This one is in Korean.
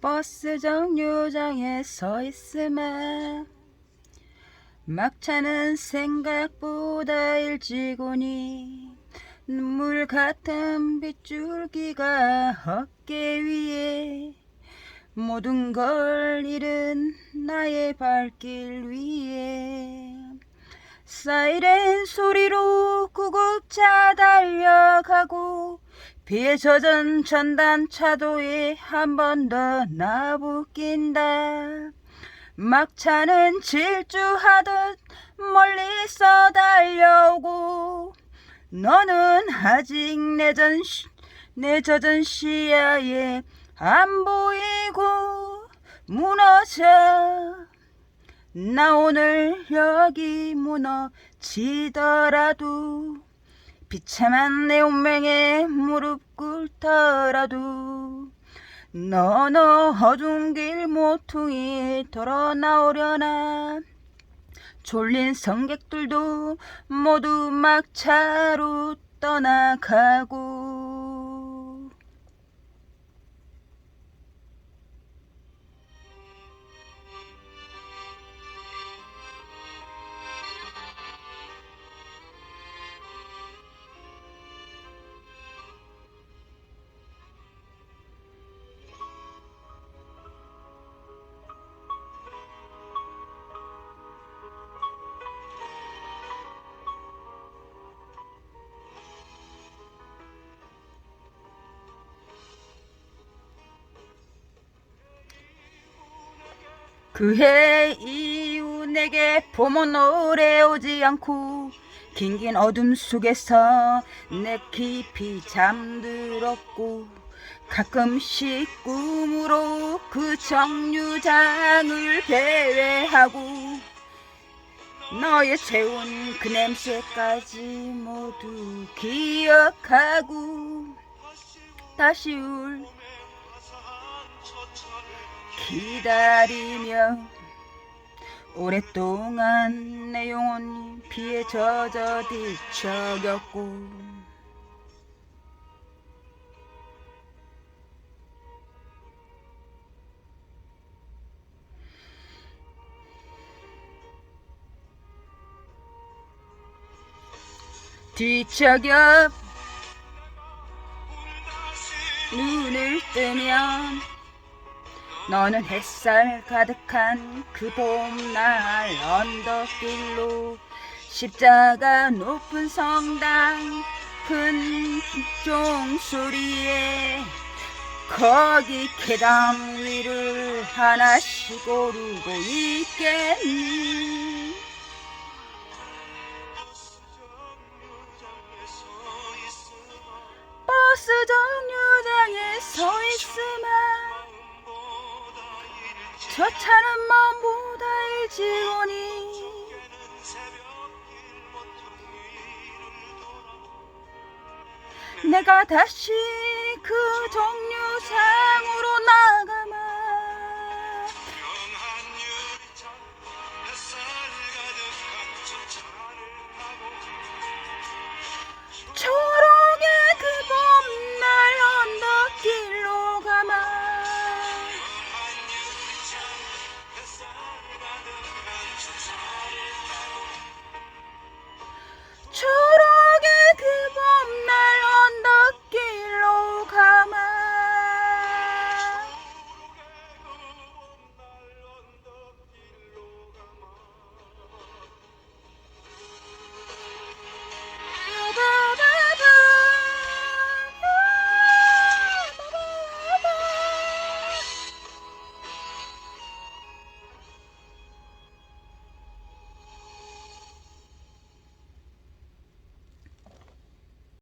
버스 정류장에 서 있으면 막차는 생각보다 일찍 오니 눈물 같은 빗줄기가 어깨 위에 모든 걸 잃은 나의 발길 위에 사이렌 소리로 구급차 달려가고 비에 젖은 전단차 도에 한 번 더 나부낀다. 막차는 질주하듯 멀리서 달려오고 너는 아직 내, 전, 내 젖은 시야에 안 보이고 무너져 나 오늘 여기 무너지더라도 비참한 내 운명에 무릎 꿇더라도 너너 어두운 길 모퉁이 돌아 나오려나? 졸린 성객들도 모두 막차로 떠나가고 그해 이후 내게 봄은 오래 오지 않고 긴긴 어둠 속에서 내 깊이 잠들었고 가끔씩 꿈으로 그 정류장을 배회하고 너의 세운 그 냄새까지 모두 기억하고 다시 울 기다리며 오랫동안 내 영혼이 비에 젖어 뒤척였고 뒤척여 눈을 뜨면 너는 햇살 가득한 그 봄날 언덕길로 십자가 높은 성당 큰 종소리에 거기 계단 위를 하나씩 오르고 있겠니 저 차는 마음보다 일찍 오니. 내가 다시 그 종류상으로 나가